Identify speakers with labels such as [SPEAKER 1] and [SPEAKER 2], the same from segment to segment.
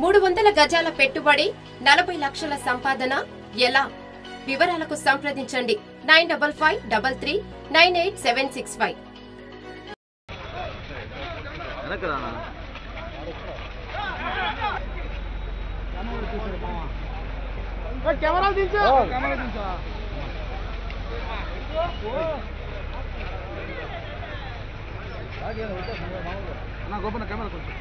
[SPEAKER 1] మూడు వందల గజాల పెట్టుబడి నలభై లక్షల సంపాదన. ఎలా? వివరాలకు సంప్రదించండి. Nine double five double three nine eight seven six five.
[SPEAKER 2] వెనక్కి రానా
[SPEAKER 3] కెమెరాలు దించు కెమెరా దించా. నా గోపన కెమెరా కొంచెం.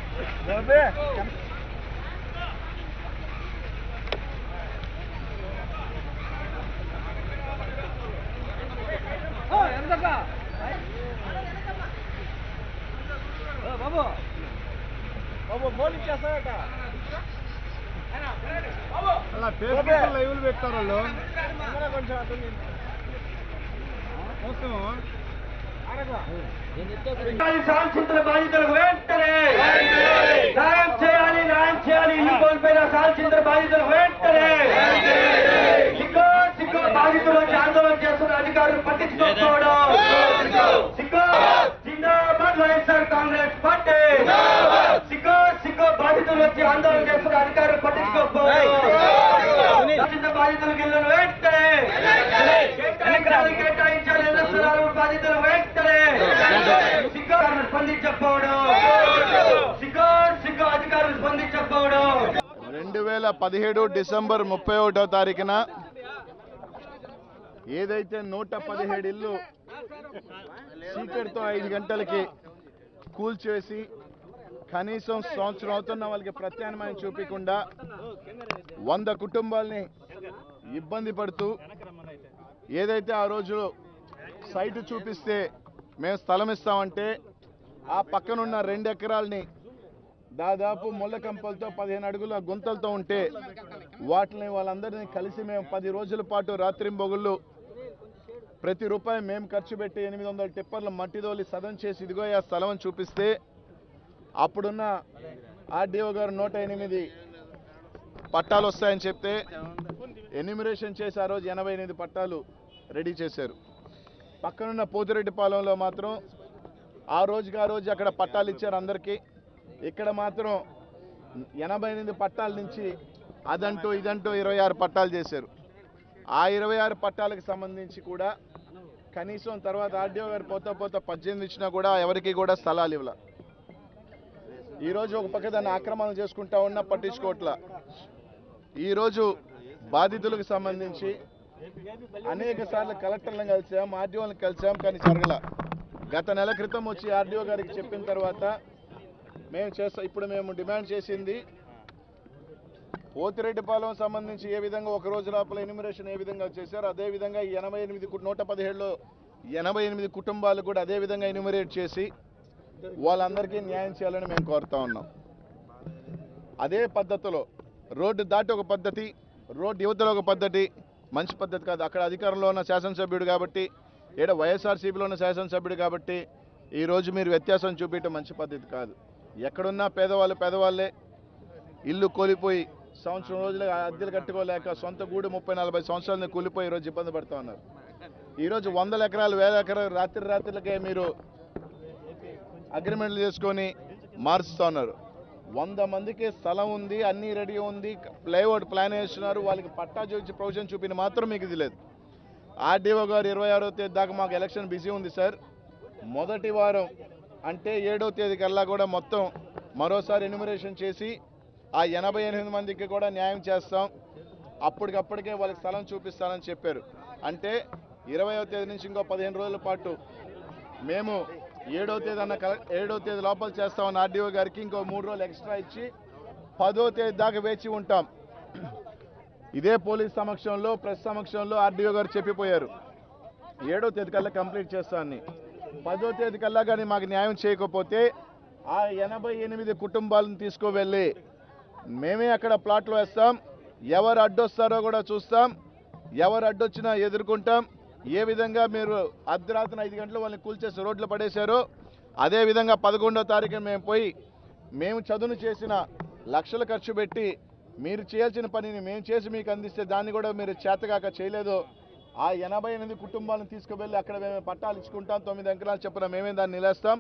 [SPEAKER 3] అలా ఫేస్బుక్ లైవ్లు పెట్టారు వాళ్ళు. కొంచెం
[SPEAKER 4] బాధితులకు వెంటనే న్యాయం చేయాలి న్యాయం చేయాలి. ఇల్లు కోల్పోయిన సాల్చింతల బాధితులకు వెంటనే సిగ్గో సిగ్గో బాధితులు వచ్చి ఆందోళన చేస్తున్న అధికారులు పట్టించుకోకపోవడం. సిగ్గో జిందాబాద్ వైఎస్ఆర్ కాంగ్రెస్ పార్టీ సిగ్గో సిగ్గో బాధితులు వచ్చి ఆందోళన చేస్తున్న అధికారులు పట్టించుకోకపోవడం సాల్చింతల బాధితులకు ఇల్లు వెంటనే కేటాయించాలి కేటాయించాలి ఇళ్ళ స్థలాలు బాధితులు వెంటనే సిగ్గో స్పందించకపోవడం సిగ్గో సిగ్గో అధికారులు స్పందించకపోవడం
[SPEAKER 3] రెండు వేల పదిహేడు డిసెంబర్ ముప్పై ఒకటో తారీఖున ఏదైతే నూట పదిహేడు ఇల్లు చీకటితో ఐదు గంటలకి కూల్చేసి కనీసం సంవత్సరం అవుతున్న వాళ్ళకి ప్రత్యామ్నాయం చూపించకుండా వంద కుటుంబాల్ని ఇబ్బంది పడుతూ ఏదైతే ఆ రోజు సైట్ చూపిస్తే మేము స్థలం ఇస్తామంటే ఆ పక్కనున్న రెండు ఎకరాలని దాదాపు ముళ్ళ కంపలతో పదిహేను అడుగుల గుంతలతో ఉంటే వాటిని వాళ్ళందరినీ కలిసి మేము పది రోజుల పాటు రాత్రింబొగుళ్ళు ప్రతి రూపాయి మేము ఖర్చు పెట్టి ఎనిమిది వందల టిప్పర్లు మట్టిదోలి సదం చేసి ఇదిగో ఆ స్థలం అని చూపిస్తే అప్పుడున్న ఆర్డీఓ గారు నూట ఎనిమిది పట్టాలు వస్తాయని చెప్తే ఎన్యూమిరేషన్ చేసి ఆ రోజు ఎనభై ఎనిమిది పట్టాలు రెడీ చేశారు. పక్కనున్న పోతిరెడ్డిపాలెంలో మాత్రం ఆ రోజుకి ఆ రోజు అక్కడ పట్టాలు ఇచ్చారు అందరికీ. ఇక్కడ మాత్రం ఎనభై ఎనిమిది పట్టాల నుంచి అదంటూ ఇదంటూ ఇరవై ఆరు పట్టాలు చేశారు. ఆ ఇరవై ఆరు పట్టాలకు సంబంధించి కూడా కనీసం తర్వాత ఆర్డీఓ గారు పోతా పోతా పద్దెనిమిది ఇచ్చినా కూడా ఎవరికి కూడా స్థలాలు ఇవ్వాల. ఈరోజు ఒక పక్క దాన్ని ఆక్రమణ చేసుకుంటా ఉన్నా పట్టించుకోవట్లా ఈరోజు బాధితులకు సంబంధించి అనేక సార్లు కలెక్టర్లను కలిసాం ఆర్డీఓలను కలిసాం కానీ జరగల. గత నెల క్రితం వచ్చి ఆర్డీఓ గారికి చెప్పిన తర్వాత మేము చేస్తా ఇప్పుడు మేము డిమాండ్ చేసింది పోతిరెడ్డిపాలెం సంబంధించి ఏ విధంగా ఒక రోజు లోపల ఎన్యూమరేషన్ ఏ విధంగా చేశారో అదే విధంగా ఎనభై ఎనిమిది నూట పదిహేడులో ఎనభై ఎనిమిది కుటుంబాలు కూడా అదే విధంగా చేసి వాళ్ళందరికీ న్యాయం చేయాలని మేము కోరుతా ఉన్నాం. అదే పద్ధతిలో రోడ్డు దాటి ఒక పద్ధతి రోడ్డు యువతలో ఒక పద్ధతి మంచి పద్ధతి కాదు. అక్కడ అధికారంలో ఉన్న శాసనసభ్యుడు కాబట్టి ఏడ వైఎస్ఆర్సీపీలో ఉన్న శాసనసభ్యుడు కాబట్టి ఈరోజు మీరు వ్యత్యాసం చూపించడం మంచి పద్ధతి కాదు. ఎక్కడున్నా పేదవాళ్ళు పేదవాళ్ళే. ఇల్లు కోలిపోయి సంవత్సరం రోజులుగా అద్దెలు కట్టుకోలేక సొంత గూడు ముప్పై నలభై సంవత్సరాలని కూలిపోయి ఈరోజు ఇబ్బంది పడుతూ ఉన్నారు. ఈరోజు వందల ఎకరాలు వేల ఎకరాలు రాత్రి రాత్రులకే మీరు అగ్రిమెంట్లు చేసుకొని మారుస్తూ ఉన్నారు. వంద మందికి స్థలం ఉంది అన్నీ రెడీ ఉంది ప్లేఅవుట్ ప్లాన్ వేస్తున్నారు వాళ్ళకి పట్టా చూపించి ప్రొవిజన్ చూపిన మాత్రం మీకు ఇది లేదు. ఆర్డీఓ గారు ఇరవై ఆరో తేదీ దాకా మాకు ఎలక్షన్ బిజీ ఉంది సార్. మొదటి వారం అంటే ఏడో తేదీ కల్లా కూడా మొత్తం మరోసారి ఎన్యుమరేషన్ చేసి ఆ ఎనభై ఎనిమిది మందికి కూడా న్యాయం చేస్తాం. అప్పటికప్పటికే వాళ్ళకి స్థలం చూపిస్తానని చెప్పారు. అంటే ఇరవయో తేదీ నుంచి ఇంకో పదిహేను రోజుల పాటు మేము ఏడో తేదీ అన్న కల ఏడో తేదీ లోపల చేస్తామని ఆర్డీఓ గారికి ఇంకో మూడు రోజులు ఎక్స్ట్రా ఇచ్చి పదో తేదీ దాకా వేచి ఉంటాం. ఇదే పోలీస్ సమక్షంలో ప్రెస్ సమక్షంలో ఆర్డీఓ గారు చెప్పిపోయారు. ఏడో తేదీ కల్లా కంప్లీట్ చేస్తాను పదో తేదీ కల్లా కానీ మాకు న్యాయం చేయకపోతే ఆ ఎనభై ఎనిమిది కుటుంబాలను తీసుకువెళ్ళి మేమే అక్కడ ప్లాట్లు వేస్తాం. ఎవరు అడ్డొస్తారో కూడా చూస్తాం. ఎవరు అడ్డొచ్చినా ఎదుర్కొంటాం. ఏ విధంగా మీరు అర్ధరాత్రి ఐదు గంటలు వాళ్ళని కూల్చేసి రోడ్లు పడేశారో అదే విధంగా పదకొండో తారీఖున మేము పోయి మేము చదును చేసిన లక్షలు ఖర్చు పెట్టి మీరు చేయాల్సిన పనిని మేము చేసి మీకు అందిస్తే దాన్ని కూడా మీరు చేతగాక చేయలేదు ఆ ఎనభై ఎనిమిది కుటుంబాలను తీసుకువెళ్ళి అక్కడ మేము పట్టాలు ఇచ్చుకుంటాం తొమ్మిది అంకణాలు చెప్పిన మేమే దాన్ని నిలేస్తాం.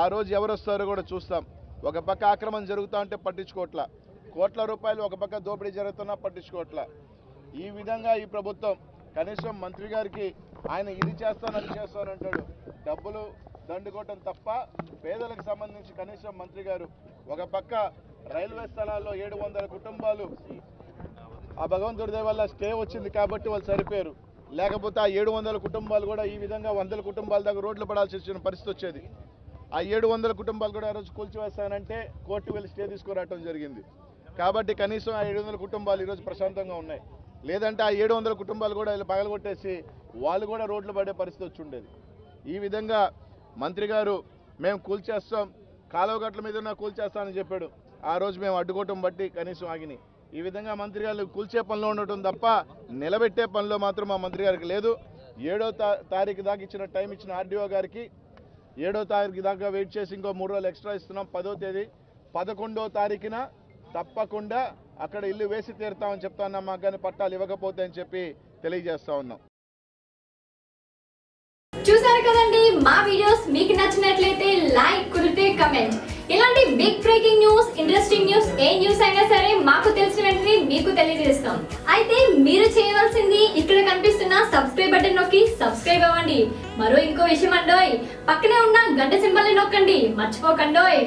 [SPEAKER 3] ఆ రోజు ఎవరు వస్తారో కూడా చూస్తాం. ఒక పక్క ఆక్రమణ జరుగుతా ఉంటే పట్టించుకోవట్ల. కోట్ల రూపాయలు ఒక పక్క దోపిడీ జరుగుతున్నా పట్టించుకోవట్ల. ఈ విధంగా ఈ ప్రభుత్వం కనీసం మంత్రి గారికి ఆయన ఇది చేస్తాను అది చేస్తాను అంటాడు. డబ్బులు దండుకోవటం తప్ప పేదలకు సంబంధించి కనీసం మంత్రి గారు ఒక పక్క రైల్వే స్థలాల్లో ఏడు వందల కుటుంబాలు ఆ భగవంతుడిదే వల్ల స్టే వచ్చింది కాబట్టి వాళ్ళు సరిపోయారు. లేకపోతే ఆ ఏడు వందల కుటుంబాలు కూడా ఈ విధంగా వందల కుటుంబాల దాకా రోడ్లు పడాల్సి వచ్చిన పరిస్థితి వచ్చేది. ఆ ఏడు వందల కుటుంబాలు కూడా ఆ రోజు కూల్చివేస్తానంటే కోర్టు వెళ్ళి స్టే తీసుకురావటం జరిగింది. కాబట్టి కనీసం ఆ ఏడు వందల కుటుంబాలు ఈరోజు ప్రశాంతంగా ఉన్నాయి. లేదంటే ఆ ఏడు వందల కుటుంబాలు కూడా వీళ్ళు పగలగొట్టేసి వాళ్ళు కూడా రోడ్లు పడే పరిస్థితి వచ్చి ఉండేది. ఈ విధంగా మంత్రి గారు మేము కూల్చేస్తాం కాలువ గట్ల మీద ఉన్న కూల్చేస్తామని చెప్పాడు. ఆ రోజు మేము అడ్డుకోవటం బట్టి కనీసం ఆగినాయి. ఈ విధంగా మంత్రి గారు కూల్చే పనిలో ఉండటం తప్ప నిలబెట్టే పనిలో మాత్రం మా మంత్రి గారికి లేదు. ఏడో తా తారీఖు దాకా ఇచ్చిన టైం ఇచ్చిన ఆర్డీఓ గారికి ఏడో తారీఖు దాకా వెయిట్ చేసి ఇంకో మూడు రోజులు ఎక్స్ట్రా ఇస్తున్నాం. పదో తేదీ. పదకొండో తారీఖున తప్పకుండా అక్కడ ఇల్లు వేసి తీరుతామని చెప్తా ఉన్నాం. మాకు కానీ పట్టాలు ఇవ్వకపోతే అని చెప్పి తెలియజేస్తా ఉన్నాం.
[SPEAKER 2] చూసారు కదండి మా వీడియోస్ మీకు నచ్చినట్లయితే లైక్ కుదిరితే కమెంట్. ఇలాంటి big breaking news interesting news ఏ న్యూస్ అయినా సరే మాకు తెలిసిన వెంటనే మీకు తెలియజేస్తాం. అయితే మీరు చేయవలసింది ఇక్కడ కనిపిస్తున్న సబ్స్క్రైబ్ బటన్ నొక్కి సబ్స్క్రైబ్ అవ్వండి. మరో ఇంకో విషయం అండోయ్. పక్కనే ఉన్న గంట సింబల్ నొక్కండి. మర్చిపోకండోయ్.